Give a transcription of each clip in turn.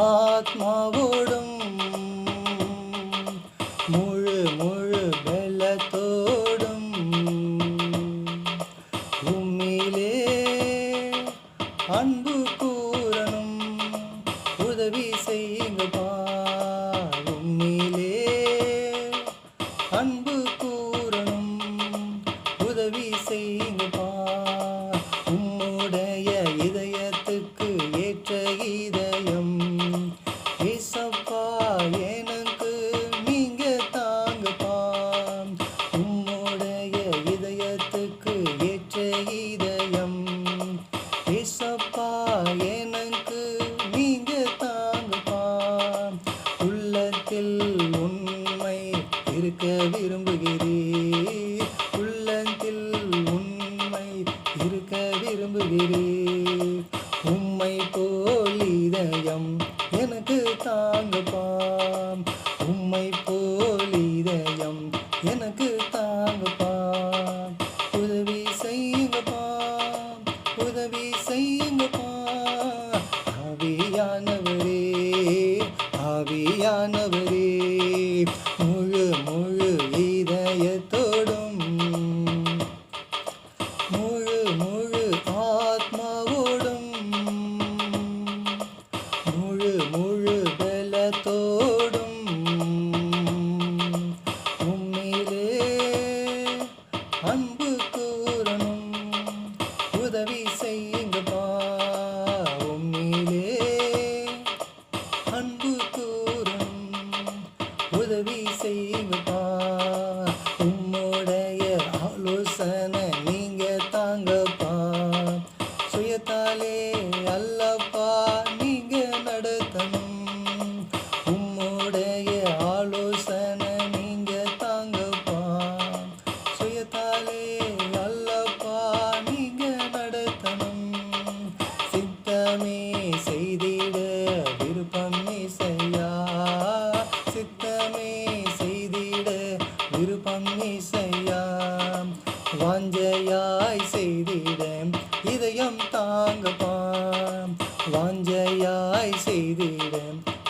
ఆత్మవు விரும்புகிறேன் the bar.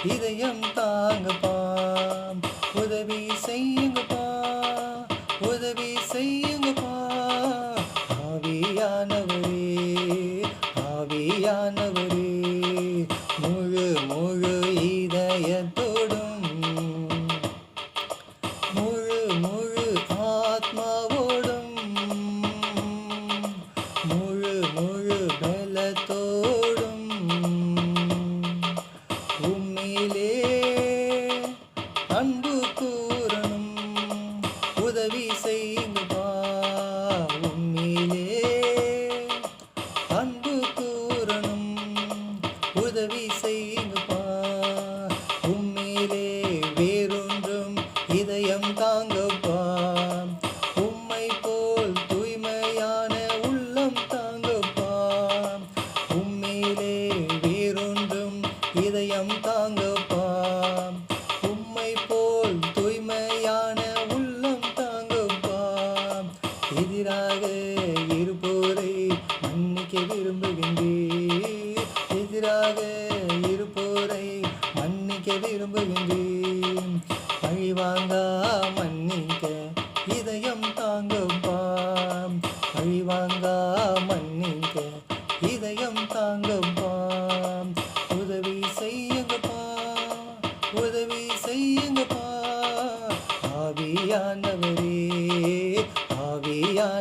இதயம் தாங்க பா தூரணும் உதவி செய்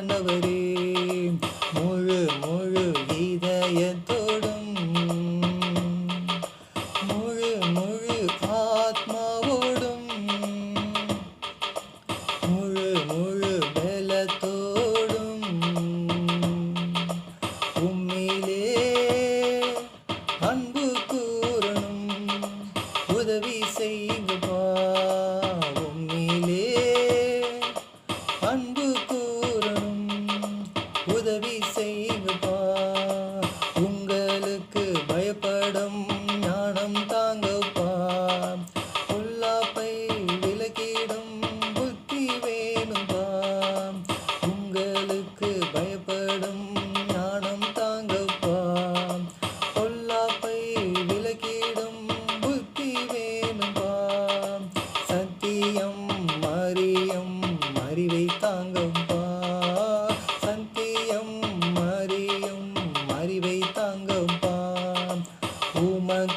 Nobody.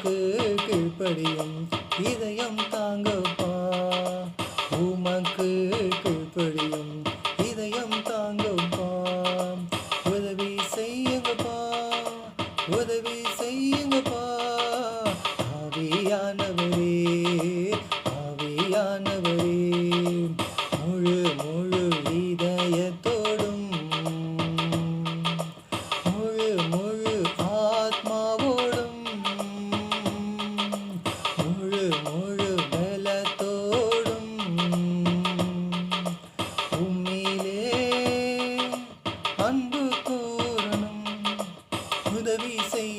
உனக்கு கீழ்ப்படியும் இதயம் தாங்கப்பா. உமக்கு கீழ்ப்படியும் உதவி செய்யுங்கப்பா